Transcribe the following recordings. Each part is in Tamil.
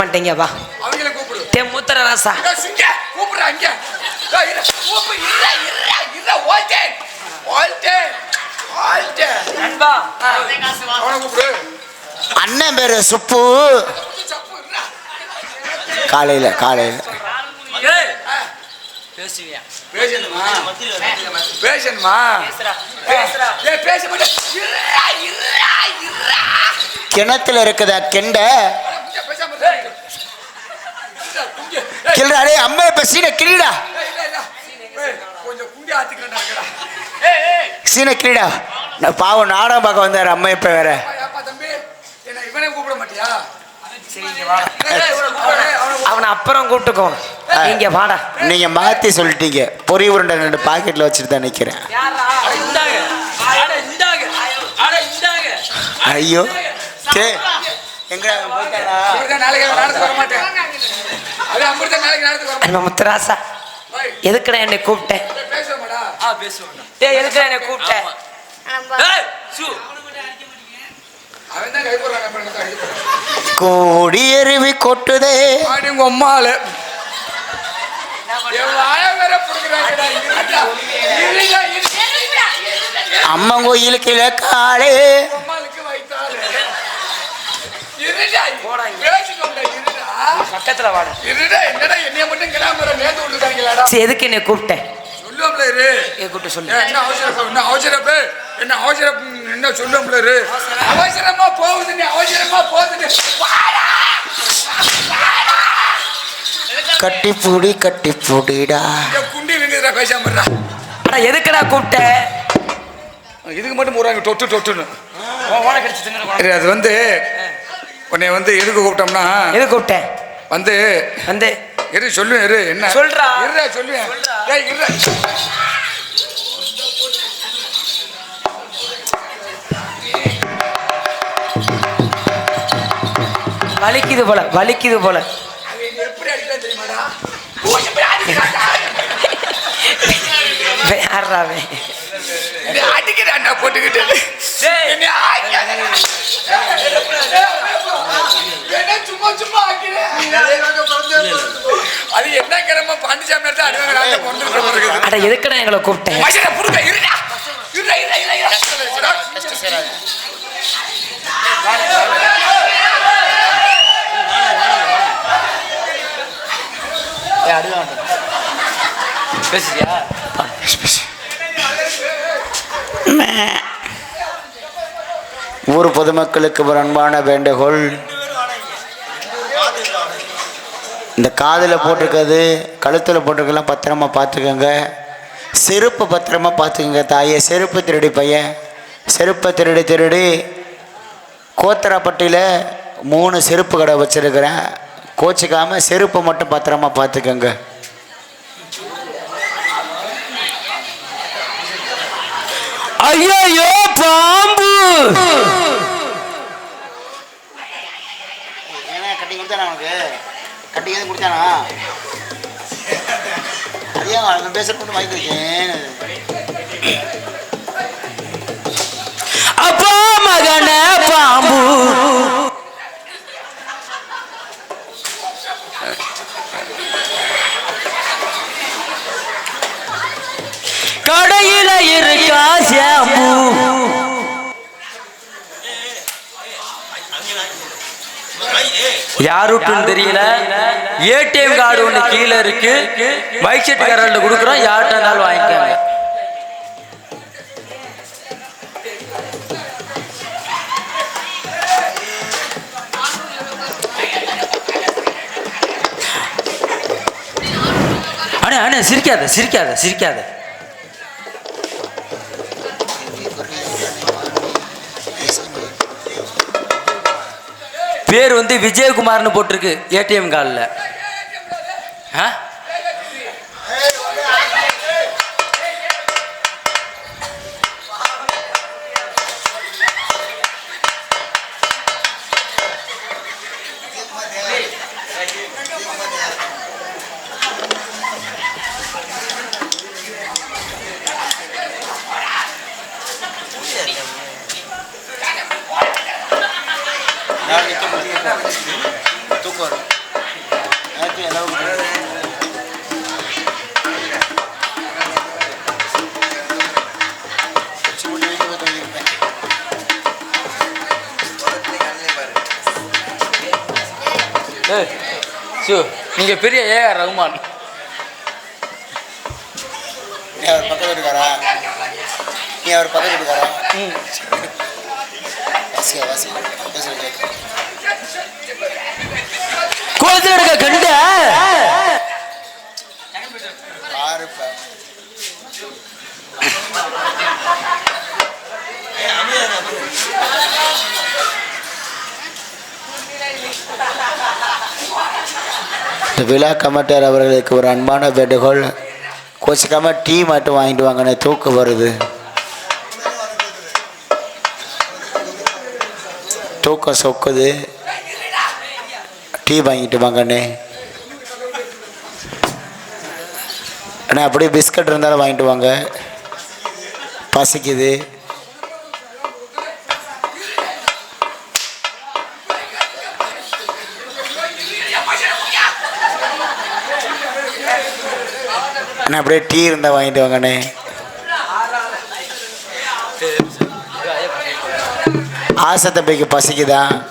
மாட்டேங்க வா. தே மூத்தர ராசா அண்ணன் பேரு சுப்பு. காலையில காலையில. பேசுவியா? பேசணுமா? பேசணுமா? கிணத்துல இருக்குதா கெண்டை? ஏய், கிள்றாடே அம்மா இப்ப சீனை கிளிடா. சீனை கிளிடா நான் பாவம் நாடகம் பார்க்க வந்தாரு அம்மா இப்ப வேற. சரி அவனை அப்புறம் கூப்பிட்டுக்கோ. இங்க வாடா. நீங்க மாத்தி சொல்லிட்டீங்க. பொறி உருண்டை ரெண்டு பாக்கெட்ல வச்சுட்டு தான் நிக்கிறேன். இந்தாங்க. அட இந்தாங்க. அட இந்தாங்க. ஐயோ. சே முத்துராசா எதுக்குடா என்னை கூப்பிட்டேன்? எதுக்குடா என்னை கூப்பிட்டேன். கோடி எருவி கொட்டுதே. உங்க அம்மால. அம்மன் கோயிலுக்கு காலே அம்மாளுக்கு வைத்தாலே இருடா போடா இங்க. பேசிக்கோண்டா இருடா பக்கத்துல வாடா. இருடா என்னடா என்னைய மட்டும் கிராமர நேத்து விட்டுருக்காங்களாடா சரி எதுக்கு என்னை கூப்பிட்டேன் சொல்லுவோம்ல இரு. ஏ கூப்பிட்டு சொல்லு. என்ன அவசரம் என்ன அவசரப்பு என்ன அவசரம் என்ன சொல்லுவோம்ல இரு. அவசரமா போகுது நீ அவசரமா போகுது. நீ. வாடா. கட்டி பூடி கட்டி பூடிடா என் குண்டி விங்குதுடா பேசாம இருடா. அட எதுக்குடா கூப்பிட்டேன் இதுக்கு மட்டும் போறாங்க தொட்டு தொட்டுன்னு. அது வந்து உன்னை வந்து எதுக்கு கூப்பிட்டோம்னா எது கூப்பிட்டேன் வந்து. வந்து. இரு சொல்லுவேன் இரு. என்ன? சொல்றா. இருடா சொல்லுவேன் சொல்றா. ஏய் இருடா. வலிக்குது போல வலிக்குது போல. எப்படி அடிக்கலாம் தெரியுமாடா? யாராவே என்னை அடிக்கிறான்டா போட்டுக்கிட்டு. என்னை அடிக்கிறான்டா. என்ன சும்மா சும்மா ஆக்கிறேன் அது என்ன கிரம பாண்டிச்சாமி எடுத்து அடிவாங்க அட எதுக்குடா எங்களை கூப்பிட்டேன் புடுங்க இருடா. இருடா பேசுறியா? ஊர் பொதுமக்களுக்கு ஒரு அன்பான வேண்டுகோள். இந்த காதில் போட்டிருக்கிறது கழுத்தில் போட்டிருக்கலாம் பத்திரமா பார்த்துக்கோங்க. செருப்பு பத்திரமா பார்த்துக்கோங்க தாயே. செருப்பு திருடி பையன். செருப்பை திருடி திருடி. கோத்தராப்பட்டியில் மூணு செருப்பு கடை வச்சுருக்கிறேன். கோச்சிக்காமல் செருப்பை மட்டும் பத்திரமா பார்த்துக்கோங்க. ஐயோ பாம்பு. கட்டி கொடுத்தானா உனக்கு? கட்டி எதுவும் கொடுத்தானா? அதே அவன் பேச போட்டு வாங்கி யாருட்டும் தெரியல. ஏடிஎம் கார்டு ஒன்று கீழே இருக்கு. பைக் செட் கரண்ட் கொடுக்குறோம். யார்கிட்ட இருந்தாலும் வாங்கிக்கோங்க. அண்ணே அண்ணே சிரிக்காத சிரிக்காத சிரிக்காத. பேர் வந்து விஜயகுமார்னு போட்டிருக்கு ஏடிஎம் காலில். ஆ? தூக்கம் வரும் ஏய், சு நீங்க பெரிய ஏஆர் ரகுமான் நீ அவர் பக்கத்து வீட்டுக்காரா நீ அவர் பக்கத்து வீட்டுக்காரா ம். வாசியா வாசி பேசுறது கேட்கு. கோலத்தில் எடுக்க கண்ட? இந்த விழா கமிட்டர் அவர்களுக்கு ஒரு அன்பான வேண்டுகோள். கோச்சிக்காம டீ மட்டும் வாங்கிட்டு வாங்கண்ணே தூக்கு வருது. தூக்கம் சொக்குது. டீ வாங்கிட்டு வாங்கண்ணே. அண்ணே அப்படியே பிஸ்கட் இருந்தாலும் வாங்கிட்டு வாங்க. பசிக்குது. அண்ணா அப்படியே டீ இருந்தால் வாங்கிட்டு வாங்கண்ணே. ஆசை தம்பிக்கு பசிக்குதா?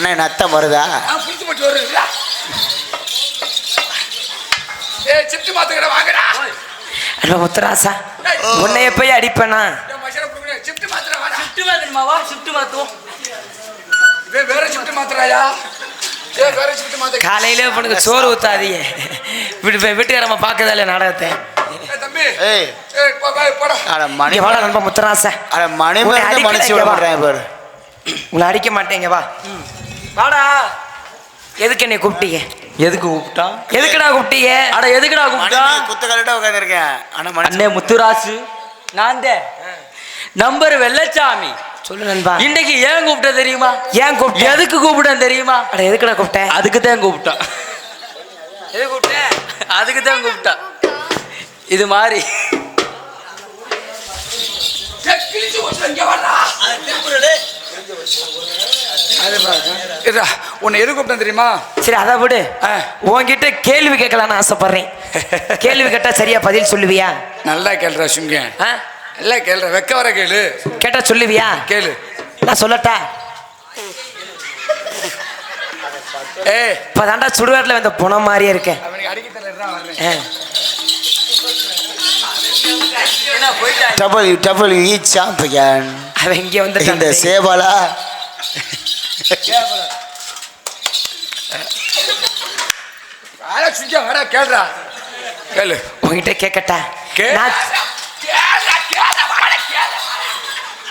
அண்ணா நத்தம் வருதா? நான் புடிச்சு போட்டு ஏய் சிப்ட் மாத்துக்கிற வாங்கடா. அண்ணா முத்தராசா உன்னை போய் அடிப்பேனா? சிப்ட் மாத்திரமா வா ஷிஃப்ட் மாத்துவோம். வே வேற சிப்ட் மாத்துறாயா? ஏய் வேற சிப்ட் மாத்து. காலையில உனக்கு சோறு ஊத்தாதீங்க. வீட்டு வீட்டுக்காரம்மா பார்க்கறதால நாடகத்தை. ஏய் தம்பி. ஏய். ஏய் போ போ போடா. அட மணி இங்க வாடா நண்பா முத்தராசா. அட மணி உன்னை மருந்து அடிக்கல, மனுச்சு விட. மாட்டேன் உன்னை அடிக்க மாட்டேங்க வா. வாடா. எதுக்கு என்னை கூப்பிட்டீங்க? எதுக்கு கூப்பிட்டான் எதுக்குடா கூப்பிட்டீங்க? அட எதுக்குடா கூப்பிட்டான் குத்து கலட்டா உட்காந்துருக்கேன் ஆனா மணி அண்ணே முத்துராசு நான் தான் நம்பர் வெள்ளச்சாமி. சொல்லு நண்பா. இன்னைக்கு ஏன் கூப்பிட்ட தெரியுமா? ஏன் கூப்பிட்டேன் எதுக்கு கூப்பிட்டேன் தெரியுமா? அட எதுக்குடா கூப்பிட்டேன் அதுக்கு தான் கூப்பிட்டான் எது கூப்பிட்டேன் அதுக்கு தான் கூப்பிட்டான் இது மாதிரி கிழிச்சு உன்னை எது கூப்பிட்டேன் தெரியுமா? சரி அதை விடு. ஆ. உன்கிட்ட கேள்வி கேட்கலான்னு ஆசைப்படுறேன். கேள்வி கேட்டா சரியா பதில் சொல்லுவியா? நல்லா கேளுடா சுங்க. ஆ? நல்லா கேளுடா வெக்க வர கேளு. கேட்டா சொல்லுவியா? கேளு. நான் சொல்லட்டா? ஏய் இப்போ தாண்டா சுடுகாட்டில் வந்த புணம் மாதிரியே இருக்கேன். டபுள் டபுள் ஈ சாம்பியன் அவன் இங்கே வந்து இந்த சேவலா? வாடா கேளுடா. கேளு. உங்ககிட்ட கேட்கட்டா கேளு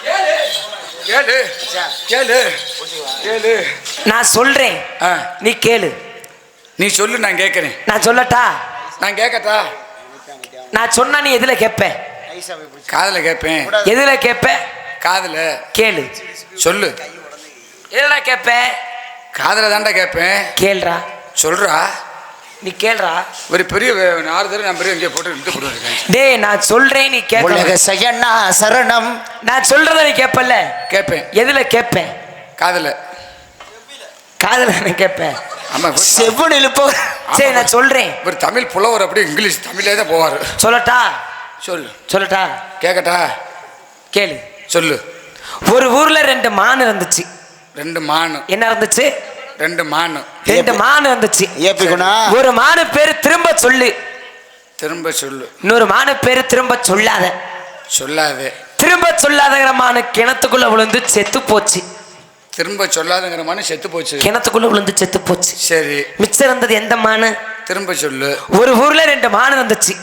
கேளு. கேளு கேளு கேளு நான் சொல்றேன். ஆ. நீ கேளு. நீ சொல்லு நான் கேட்கறேன். நான் சொல்லட்டா? நான் கேட்கட்டா? நான் சொன்னா நீ எதுல கேட்ப? காதுல கேட்பேன். எதுல கேட்ப? காதுல கேளு. சொல்லு. எதுல கேட்ப காதுல தாண்டா கேட்பேன் கேளுடா சொல்றா. நீ கேளுடா ஒரு பெரிய நாலு தடவை நான் பெரிய இங்கே போட்டு நின்று போட்டுருக்கேன் டேய் நான் சொல்றேன் நீ உலக கேட்க சயன்னா சரணம். நான் சொல்றத நீ கேட்பல்ல கேட்பேன் எதுல கேட்ப காதுல. காதுல நான் கேட்பேன் ஆமா இவர் செவ்வன் இழுப்போ. சரி நான் சொல்றேன். இவர் தமிழ் புலவர் அப்படி இங்கிலீஷ் தமிழே தான் போவார். சொல்லட்டா? சொல்லு. சொல்லட்டா? கேட்கட்டா கேளு. சொல்லு. ஒரு ஊர்ல ரெண்டு மான் இருந்துச்சு. ரெண்டு மானு. என்ன இருந்துச்சு? ரெண்டு மானு. ரெண்டு மான் இருந்துச்சு. ஏபி குணா? ஒரு மானு பேரு திரும்ப சொல்லு. திரும்ப சொல்லு. இன்னொரு மானு பேரு திரும்ப சொல்லாத. சொல்லாதே. திரும்ப சொல்லாதங்கிற மானு கிணத்துக்குள்ள விழுந்து செத்து போச்சு. திரும்ப சொல்லாதங்கிற மானு செத்து போச்சு. கிணத்துக்குள்ள விழுந்து செத்து போச்சு. சரி. மிச்சம் இருந்தது எந்த மானு? திரும்ப சொல்லு. ஒரு ஊர்ல ரெண்டு மானு இருந்துச்சு.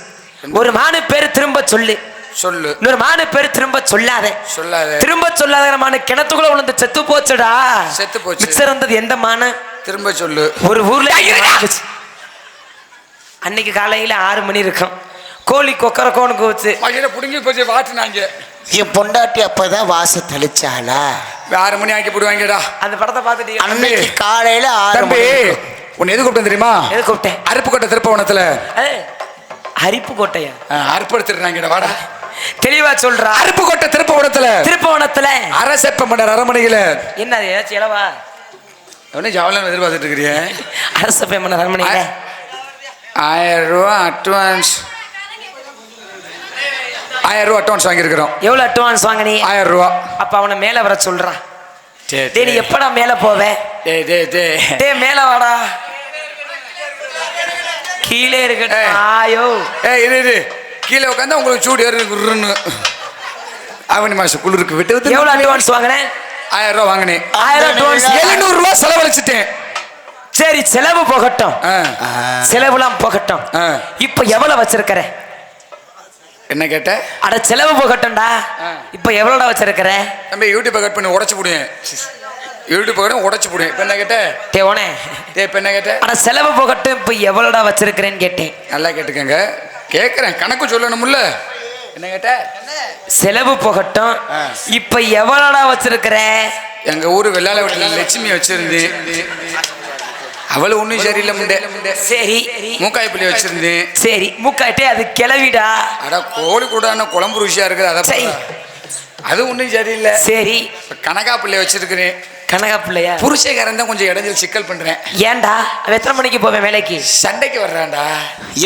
ஒரு மானு பேரு திரும்ப சொல்லு. சொல்லு. இன்னொரு மானு பேரு திரும்ப சொல்லாத. சொல்லாத. திரும்ப சொல்லாதங்கிற மானு கிணத்துக்குள்ள விழுந்து செத்து போச்சுடா. செத்து போச்சு. மிச்சம் இருந்தது எந்த மானு? திரும்ப சொல்லு. ஒரு ஊர்ல. அன்னைக்கு காலையில ஆறு மணி இருக்கும். கோழி கொக்கரக்கோன்னு கூச்சு மகிழ புடுங்கி போச்சு வாட்டுனாங்க என் பொண்டாட்டி அப்பதான் வாச தெளிச்சாளா? ஆறு மணி ஆக்கி போடுவாங்கடா. அந்த படத்தை பார்த்துட்டு அன்னைக்கு காலையில ஆறு மணி உன்னை எது கூப்பிட்டேன் தெரியுமா? எது கூப்பிட்டேன்? அருப்புக்கோட்டை திருப்பவனத்துல. அரிப்பு கோட்டையா? அருப்படுத்திடுறாங்கடா வாடா. தெளிவா சொல்றா. அருப்புக்கோட்டை திருப்பவனத்துல. திருப்பவனத்துல. அரசப்ப மன்னர் அரமனையில என்ன ஏதாச்சும் இலவா ஒன்னும் ஜவலம் எதிர்பார்த்துட்டு இருக்கிறிய? அரச பேமன் அரண்மனையில. ஆயிரம் ரூபா அட்வான்ஸ் ஆயிரம் ரூபா அட்வான்ஸ் வாங்கியிருக்கிறோம். எவ்வளவு அட்வான்ஸ் வாங்கினி? ஆயிரம் ரூபா. அப்ப அவனை மேல வர சொல்றான் டேய், டேய் நீ எப்படா மேல போவேன் டேய் டேய் டேய் டேய் மேல வாடா. கீழே இருக்கட்டும். ஆயோ. ஏய் இரு இரு. கீழே உட்காந்தா உங்களுக்கு சூடு ஏறு குருன்னு ஆவணி மாசம் குளிருக்கு விட்டு விட்டு எவ்வளவு அட்வான்ஸ் வாங்கினேன்? ஆயிரம் ரூபா வாங்கினேன். ஆயிரம் அட்வான்ஸ் எழுநூறு ரூபா செலவழிச்சிட்டேன். சரி செலவு போகட்டும். ஆ, செலவுலாம் போகட்டும். ஆ. இப்ப எவ்வளவு வச்சிருக்கிற? என்ன கேட்ட? அட செலவு போகட்டும்டா. ஆ. இப்ப எவ்வளவுடா வச்சிருக்கிற? தம்பி யூடியூப்பை கட் பண்ணி உடச்சு போடுவேன் யூடியூப்பை கட் உடச்சு போடுவேன் இப்போ என்ன கேட்ட? டே உனே டேய் இப்போ என்ன கேட்ட? அட செலவு போகட்டும். இப்ப எவ்வளவுடா வச்சிருக்கிறேன்னு கேட்டேன். நல்லா கேட்டுக்கங்க. கேட்குறேன் கணக்கு சொல்லணும்ல என்ன கேட்ட? செலவு போகட்டும். இப்ப எவ்வளவுடா வச்சிருக்கிற? எங்க ஊர் வெள்ளால வீட்டில் லட்சுமி வச்சிருந்தேன் அவளு ஒன்றும் சரியில்லை முண்டே. சரி. மூக்காய் பிள்ளை வச்சிருந்தேன் சரி முக்காட்டே அது கிளவிடா. அட கோழி கூட கொழம்பு ருசியா இருக்குது அதை. அது ஒன்றும் சரியில்லை. சரி. இப்ப கனகா பிள்ளை வச்சிருக்கிறேன். கனகா பிள்ளையா புருஷகாரன் தான் கொஞ்சம் இடைஞ்சல் சிக்கல் பண்றேன். ஏன்டா? அவன் எத்தனை மணிக்கு போவேன் வேலைக்கு? சண்டைக்கு வர்றான்டா.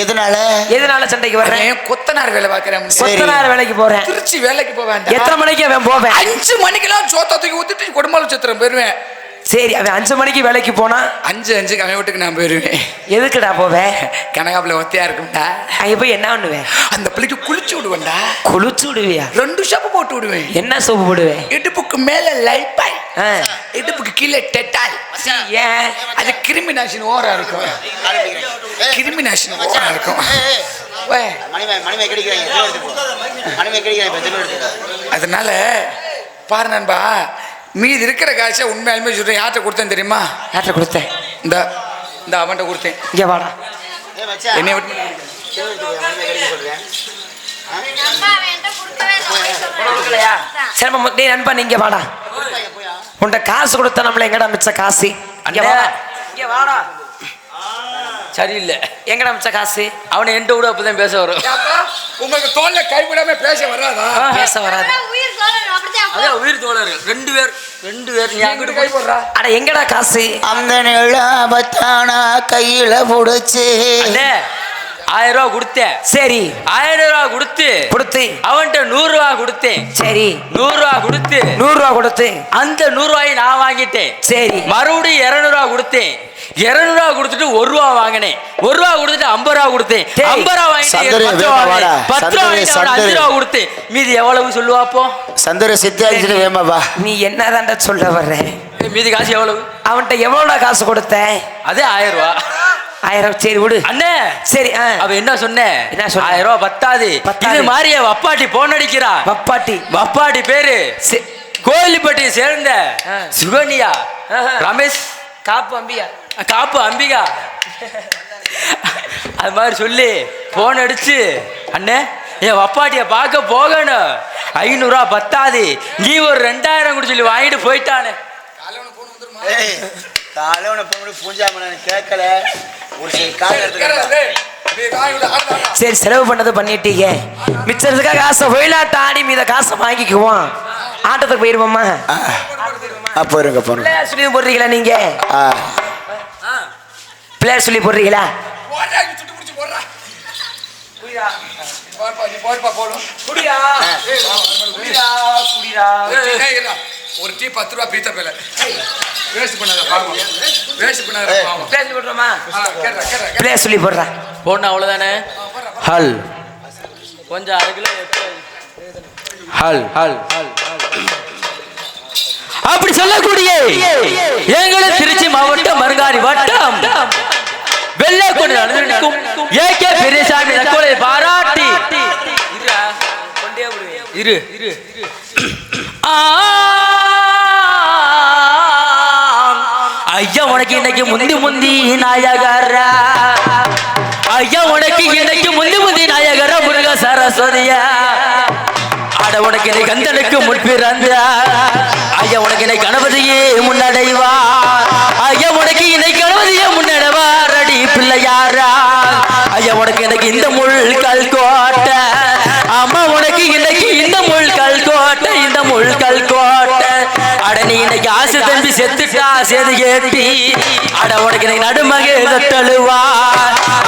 எதனால? எதனால சண்டைக்கு வர்றேன் கொத்தனார் வேலை பார்க்கறேன் சரி. கொத்தனார் வேலைக்கு போறேன். திருச்சி வேலைக்கு போவேன் எத்தனை மணிக்கு அவன் போவேன்? அஞ்சு மணிக்கெல்லாம் சோத்தா தூக்கி ஊத்திட்டு குடும்பம் சித்திரம் போயிருவேன். சரி அவன் அஞ்சு மணிக்கு வேலைக்கு போனா? அஞ்சு அஞ்சுக்கு அவன் வீட்டுக்கு நான் போயிருவேன். எதுக்குடா போவேன் கனகாப்புல ஒத்தையா இருக்கும்டா. அங்க போய் என்ன பண்ணுவேன் அந்த பிள்ளைக்கு குளிச்சு விடுவேன்டா. குளிச்சு விடுவியா? ரெண்டு ஷாப்பு போட்டு விடுவேன். என்ன சோப்பு போடுவேன் இடுப்புக்கு மேல லைப்பாய். ஆ. இடுப்புக்கு கீழே டெட்டால். ஏன் அது கிருமி நாசினி ஓரா இருக்கும். கிருமி நாசினி ஓரா இருக்கும். வே, மணிமே கிடைக்கிறாங்க. மணிமே கிடைக்கிறாங்க. அதனால பாரு நண்பா மீதி இருக்கிற காசை உண்மையாலுமே சொல்றேன். யார்கிட்ட கொடுத்தேன் தெரியுமா? யார்கிட்ட கொடுத்தேன்? இந்த இந்த அவன்கிட்ட கொடுத்தேன். இங்க வாடா. என்னை விட்டு கொடுக்கலையா? சரி மாமா, டேய் நண்பா நீங்க வாடா. உன்கிட்ட காசு கொடுத்த நம்மள எங்கடா மிச்ச காசு? இங்க. வாடா. இங்க வாடா. சரியில்லை. எங்கடா மிச்ச காசு? அவனை என்கிட்ட கூட அப்பதான் பேச வரும். உங்களுக்கு தோல்ல கைவிடாம பேச வராதா? பேச வராது. உயிர் தோழன் அப்படிதான் அதே உயிர் தோழர் ரெண்டு பேர் ரெண்டு பேர். நீ அங்கிட்டு போய் போடுறா. அட எங்கடா காசு? அந்த நிலாபத்தானா கையில புடிச்சு. ஆயிரம் ரூபா கொடுத்தேன். சரி. ஆயிரம் ரூபா கொடுத்து கொடுத்து அவன்கிட்ட நூறு ரூபா கொடுத்தேன். சரி. நூறு ரூபா கொடுத்து நூறு ரூபா கொடுத்து அந்த நூறு ரூபாயை நான் வாங்கிட்டேன். சரி. மறுபடியும் இருநூறுவா கொடுத்தேன். இருநூறுவா கொடுத்துட்டு ஒரு ரூபா வாங்கினேன். ஒரு ரூபா கொடுத்துட்டு ஐம்பது ரூபா கொடுத்தேன். ஐம்பது ரூபா வாங்கிட்டு பத்து ரூபா ரூபா அஞ்சு. ரூபா கொடுத்தேன் மீதி எவ்வளவு சொல்லுவாப்போ சந்தர சித்தி வேமாப்பா நீ என்னதான்டா சொல்ல வர்ற? மீதி காசு எவ்வளவு? அவன்கிட்ட எவ்வளோடா காசு கொடுத்த அதே ஆயிரம் ரூபா. ஆயிரம் சரி விடு. அண்ணே. சரி ஆ. அவ என்ன சொன்னேன் என்ன சொன்ன? ஆயிரம் ரூபா பத்தாது. பத்தாது. இது மாதிரியே வப்பாட்டி போன் அடிக்கிறா பப்பாட்டி வப்பாட்டி பேரு. சே- கோயில்பட்டியை சேர்ந்த ஆ. சுகன்யா. ரமேஷ். காப்பு அம்பியா காப்பு அம்பிகா. அது மாதிரி சொல்லி போன் அடிச்சு அண்ணே என் வப்பாட்டிய பார்க்க போகணும். ஐநூறுரூவா பத்தாது. நீ ஒரு ரெண்டாயிரம் கூட சொல்லி வாங்கிட்டு போயிட்டானே. காலை உன பொண்ணு பூஞ்சா கேட்கல. சரி செலவு பண்ணது பண்ணிட்டீங்க மிச்சத்துக்காக காசை ஒயிலாட்டம் ஆடி மீத காசை வாங்கிக்குவோம் ஆட்டத்துக்கு போயிருவோமா அப்போ இருங்க பொண்ணு பிள்ளையார் சொல்லி போடுறீங்களா நீங்க ஆ பிள்ளையார் சொல்லி போடுறீங்களா. ஒரு டீ பத்து ரூபா பீத்த பேல வேஸ்ட் பண்ணாத பாவம். வேஸ்ட் பண்ணாத பாவம். சொல்லி போடுறோமா சொல்லி போடுறா. அவ்வளோதானே ஹல். கொஞ்சம் அதுக்குள்ள ஹல் ஹல் ஹல். அப்படி சொல்லக்கூடிய எங்களும் திருச்சி மாவட்டம் மருங்காரி வட்டம். வெள்ளை கொண்டு நடந்திருக்கும் ஏகே பெரியசாமி நக்கோலை பாராட்டி. இரு இரு. ஆ. உனக்கு இன்னைக்கு முந்தி முந்தி நாயகரா. ஐயா உனக்கு இன்னைக்கு முந்தி முந்தி நாயகரா முருக சரஸ்வதியா. அட உனக்கு இன்னை கந்தனுக்கு முற்பிறந்த ஐயா உனக்கு இன்னை கணபதியே முன்னடைவா. ஐயா உனக்கு இன்னை கணபதியே முன்னடைவார் அடி பிள்ளையாரா. ஐயா உனக்கு எனக்கு இந்த முள் கல் கோட்டை அம்மா உனக்கு இன்னைக்கு இந்த முள் கல் கோட்டை இந்த முழுக்கல் கோட்டை. அட நீ இன்னைக்கு ஆசை தம்பி செத்துட்டா சேது கேட்டி. அட உனக்கு இன்னைக்கு நடுமக தொட்டழுவா.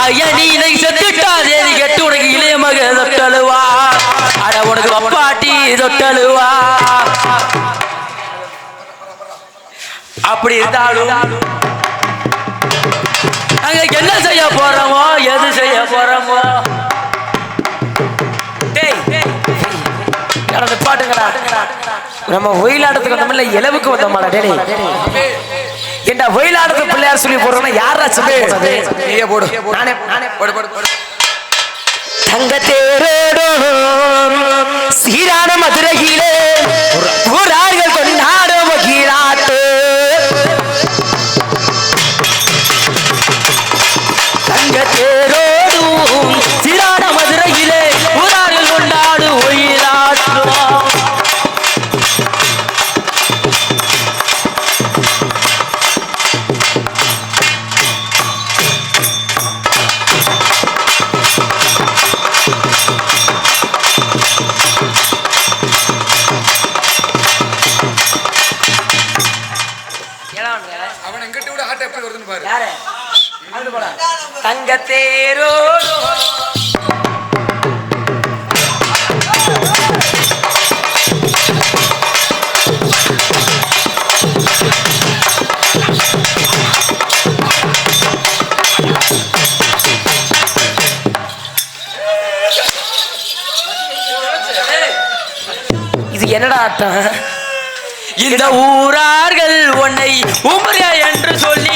ஐயா நீ இன்னைக்கு செத்துட்டா சேது கேட்டு உனக்கு இளைய மக தொட்டழுவா. அட உனக்கு வப்பாட்டி தொட்டழுவா. அப்படி இருந்தாலும் நாங்க என்ன செய்ய போறோமோ எது செய்ய போறோமோ கடந்த பாட்டுங்கடா நம்ம ஒயிலாட்டத்துக்கு வந்தோம்ல இலவுக்கு வந்தோம்மாடா டேய் ஏண்டா ஒயிலாட்டத்து பிள்ளையார் சொல்லி போடுறோம்னா யாரா சொல்லி நீயே போடு. நானே நானே போடு. போடு போடு தங்க தேரோடும் சீரான அவன் எங்கிட்ட விட ஹார்ட் எப்படி வருதுன்னு பாரு. யாரு? தங்க தேரோடும் இது என்னடா ஆட்டம்? இந்த ஊரார்கள் உன்னை உமரியா என்று சொல்லி